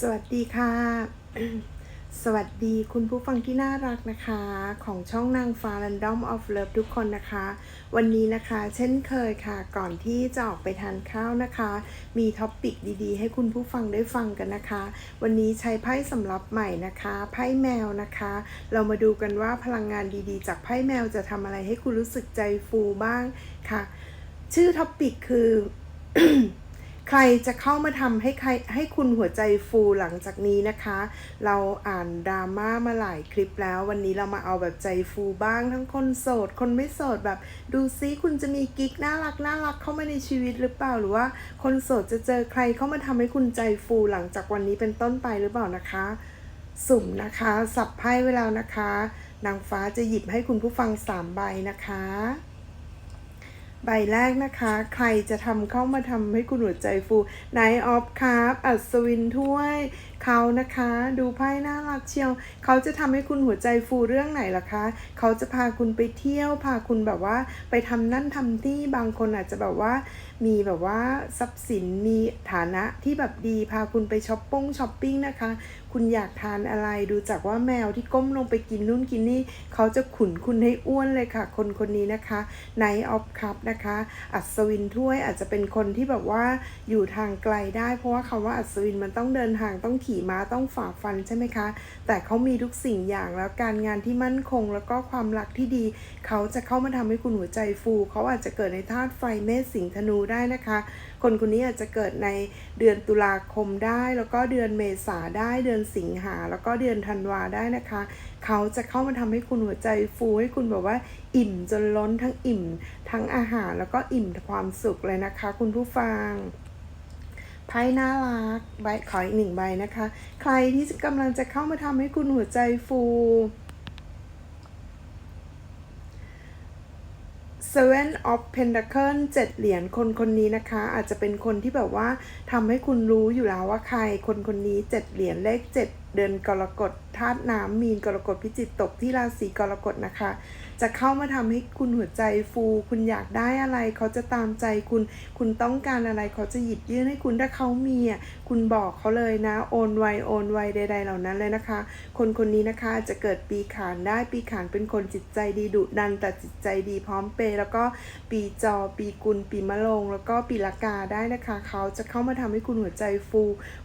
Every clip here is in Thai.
สวัสดีค่ะ สวัสดีคุณผู้ฟังที่น่ารักนะคะ ของช่องนางฟ้า Random of Love ทุกคนนะคะ วันนี้นะคะ เช่นเคยค่ะ ก่อนที่จะออกไปทานข้าวนะคะ มีท็อปปิกดีๆ ให้คุณผู้ฟังได้ฟังกันนะคะ วันนี้ใช้ไพ่สำรับใหม่นะคะ ไพ่แมวนะคะ เรามาดูกันว่าพลังงานดีๆ จากไพ่แมวจะทำอะไรให้คุณรู้สึกใจฟูบ้างค่ะ ชื่อท็อปปิกคือ ใครจะเข้ามาทำให้ใครให้คุณหัวใจฟูหลังจากนี้นะคะ เราอ่านดราม่ามาหลายคลิปแล้ว วันนี้เรามาเอาแบบใจฟูบ้าง ทั้งคนโสด คนไม่โสดแบบ ดูซิคุณจะมีกิ๊กน่ารักน่ารักเข้ามาในชีวิตหรือเปล่าหรือว่า คนโสดจะเจอใครเข้ามาทำให้คุณใจฟูหลังจากวันนี้เป็นต้นไปหรือเปล่านะคะ สุ่มนะคะ สับไพ่ไว้แล้วนะคะนางฟ้าจะหยิบให้คุณผู้ฟังสามใบนะคะ ใบแรกนะคะ ใครจะทำเข้ามาทำให้คุณหัวใจฟูไนออฟคาร์อัศวินถ้วยเขานะคะ ดูไพ่น่ารักเชียว เขาจะทำให้คุณหัวใจฟูเรื่องไหนล่ะคะ เขาจะพาคุณไปเที่ยว พาคุณแบบว่า ไปทำนั่นทำนี่บางคนอาจจะแบบว่า มีแบบว่าทรัพย์สินมีฐานะที่แบบดีพาคุณไปช้อปปิ้งช้อปปิ้งนะคะ คุณอยากทานอะไร ดูจากว่าแมวที่ก้มลงไปกินนู่นกินนี่เขาจะขุนคุณให้อ้วนเลยค่ะ คนคนนี้นะคะไนออฟคัพนะคะ อัศวินถ้วยอาจจะเป็นคนที่แบบว่าอยู่ทางไกลได้ เพราะว่าคำว่าอัศวินมันต้องเดินทางต้องขี่ม้าต้องฝ่าฟันใช่ไหมคะ แต่เขามีทุกสิ่งอย่างแล้วการงานที่มั่นคงแล้วก็ความรักที่ดี เขาจะเข้ามาทำให้คุณหัวใจฟู เขาอาจจะเกิดในธาตุไฟเมษสิงห์ธนูได้นะคะ คนคนนี้อาจจะเกิดในเดือนตุลาคมได้ แล้วก็เดือนเมษาได้เดือนสิงหาแล้วก็เดือนธันวาได้นะคะ เขาจะเข้ามาทำให้คุณหัวใจฟูให้คุณแบบว่า อิ่มจนล้นทั้งอิ่ม ทั้งอาหารแล้วก็อิ่มความสุขเลยนะคะ คุณผู้ฟังไพ่น่ารักใบขออีกหนึ่งใบนะคะ ใครที่กำลังจะเข้ามาทำให้คุณหัวใจฟู Seven of Pentacle เจ็ดเหรียญคนคนนี้นะคะ อาจจะเป็นคนที่แบบว่าทำให้คุณรู้อยู่แล้วว่าใคร คนคนนี้เจ็ดเหรียญเลขเจ็ดเดือนกรกฎธาตุน้ำมีนกรกฎพิจิตตกที่ราศีกรกฎนะคะ จะเข้ามาทำให้คุณหัวใจฟู คุณอยากได้อะไร เขาจะตามใจคุณ คุณต้องการอะไรเขาจะหยิบยื่นให้คุณถ้าเขามีอะคุณบอกเขาเลยนะ โอนไวโอนไวใด ๆ เหล่านั้นเลยนะคะ คนคนนี้นะคะจะเกิดปีขานได้ปีขานเป็นคนจิตใจดีดุดันแต่จิตใจดีพร้อมเปย์แล้วก็ปีจอปีกุลปีมะโรงแล้วก็ปีละกาได้นะคะ เขาจะเข้ามาทำให้คุณหัวใจฟู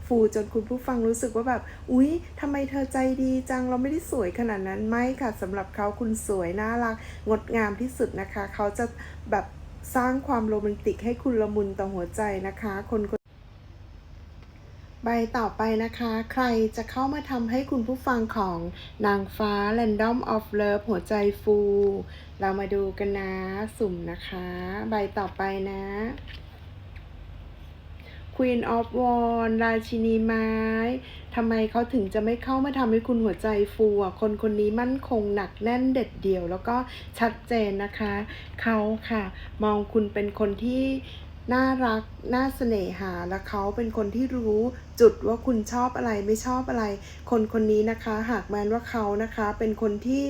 ฟูจนคุณผู้ฟังรู้สึกว่าแบบ อุ๊ยทำไมเธอใจดีจังเราไม่ได้สวยขนาดนั้นไม่ค่ะสำหรับเขาคุณสวยน่ารักงดงามที่สุดนะคะ เขาจะแบบสร้างความโรแมนติกให้คุณละมุนต่อหัวใจนะคะ คนคนใบต่อไปนะคะ ใครจะเข้ามาทำให้คุณผู้ฟังของนางฟ้า Random of Love หัวใจฟู เรามาดูกันนะ สุ่มนะคะ ใบต่อไปนะ Queen of w a n d ราชินีไม้ทำไมเขาถึงจะไม่เข้ามาทำให้คุณหัวใจฟูอะคนคนนี้มั่นคงหนักแน่นเด็ดเดี่ยว แล้วก็ชัดเจนนะคะ เขาค่ะ มองคุณเป็นคนที่น่ารัก น่าเสน่หา และเขาเป็นคนที่รู้จุดว่าคุณชอบอะไรไม่ชอบอะไร คนคนนี้นะคะ หากแม้นว่าเขานะคะ เป็นคนที่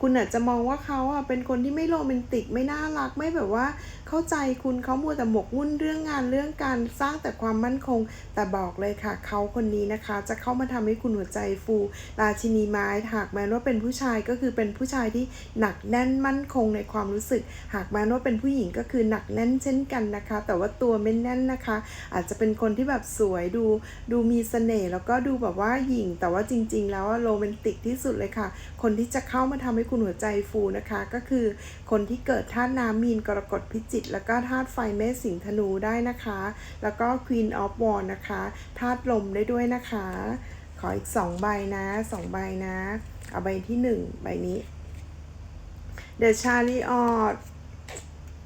คุณอาจจะมองว่าเขาอะเป็นคนที่ไม่โรแมนติกไม่น่ารักไม่แบบว่า เข้าใจคุณเขามัวแต่หมกมุ่นเรื่องงานเรื่องการสร้างแต่ความมั่นคง แต่บอกเลยค่ะเขาคนนี้นะคะ จะเข้ามาทำให้คุณหัวใจฟู ราชินีไม้หากแม้ว่าเป็นผู้ชายก็คือเป็นผู้ชายที่หนักแน่นมั่นคงในความรู้สึก หากแม้ว่าเป็นผู้หญิงก็คือหนักแน่นเช่นกันนะคะ แต่ว่าตัวไม่แน่นนะคะ อาจจะเป็นคนที่แบบสวยดู ดูมีเสน่ห์แล้วก็ดูแบบว่าหญิง แต่ว่าจริง ๆ แล้วโรแมนติกที่สุดเลยค่ะ คนที่จะเข้ามาทำให้คุณหัวใจฟูนะคะ ก็คือคนที่เกิดธาตุน้ำมีนกรกฎพิจิกแล้วก็ธาตุไฟเมษสิงธนูได้นะคะ แล้วก็ Queen of w a n d นะคะธาตุลมได้ด้วยนะคะ ขออีกสองใบนะสองใบนะ เอาใบที่หนึ่งใบนี้ The Chariot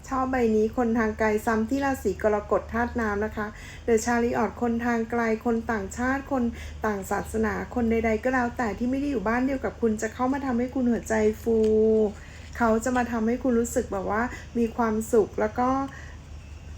ชอบใบนี้คนทางไกลซ้ำที่ราศีกรกฎธาตุน้ำนะคะเดอะชาลีออดคนทางไกลคนต่างชาติคนต่างศาสนาคนใดๆก็แล้วแต่ที่ไม่ได้อยู่บ้านเดียวกับคุณจะเข้ามาทำให้คุณหัวใจฟู เขาจะมาทำให้คุณรู้สึกแบบว่ามีความสุขแล้วก็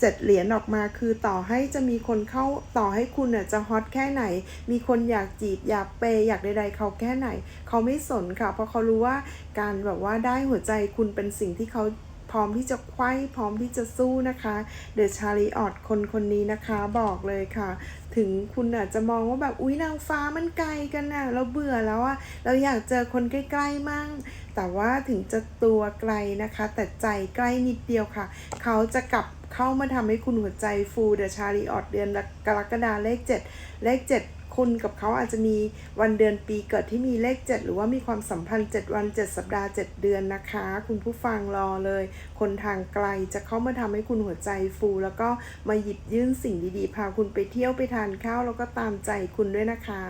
เจ็ดเหรียญออกมาคือต่อให้จะมีคนเข้าต่อให้คุณน่ะจะฮอตแค่ไหน มีคนอยากจีบอยากเปย์อยากใดๆเขาแค่ไหน เขาไม่สนค่ะ เพราะเขารู้ว่าการแบบว่าได้หัวใจคุณเป็นสิ่งที่เขา พร้อมที่จะไขว้พร้อมที่จะสู้นะคะเดอะชาลีออดคนคนนี้นะคะบอกเลยค่ะ ถึงคุณอาจจะมองว่าแบบอุ้ยนางฟ้ามันไกลกันน่ะเราเบื่อแล้วอะเราอยากเจอคนใกล้ๆมั่งแต่ว่าถึงจะตัวไกลนะคะ แต่ใจใกล้นิดเดียวค่ะ เขาจะกลับเข้ามาทำให้คุณหัวใจฟูเดอะชาลีออดเดือนกรกฎาเลข 7 เลข 7 คุณกับเขาอาจจะมีวันเดือนปีเกิดที่มีเลข 7 หรือว่ามีความสัมพันธ์ 7 วัน 7 สัปดาห์ 7 เดือนนะคะ คุณผู้ฟังรอเลย คนทางไกลจะเข้ามาทำให้คุณหัวใจฟู แล้วก็มาหยิบยื่นสิ่งดีๆ พาคุณไปเที่ยวไปทานข้าวแล้วก็ตามใจคุณด้วยนะคะ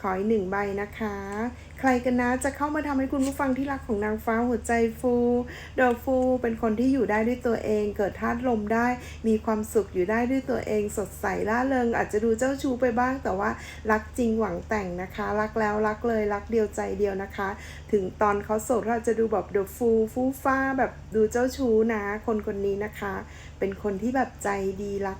ขออีกหนึ่งใบนะคะ ใครกันนะจะเข้ามาทำให้คุณผู้ฟังที่รักของนางฟ้าหัวใจฟูเดอะฟูเป็นคนที่อยู่ได้ด้วยตัวเอง เกิดธาตุลมได้ มีความสุขอยู่ได้ด้วยตัวเอง สดใสล่าเริง อาจจะดูเจ้าชู้ไปบ้าง แต่ว่ารักจริงหวังแต่งนะคะ รักแล้วรักเลยรักเดียวใจเดียวนะคะ ถึงตอนเขาโสดเขาจะดูแบบเดอะฟูฟูฟ้าแบบดูเจ้าชู้นะ คนคนนี้นะคะ เป็นคนที่แบบใจดีรัก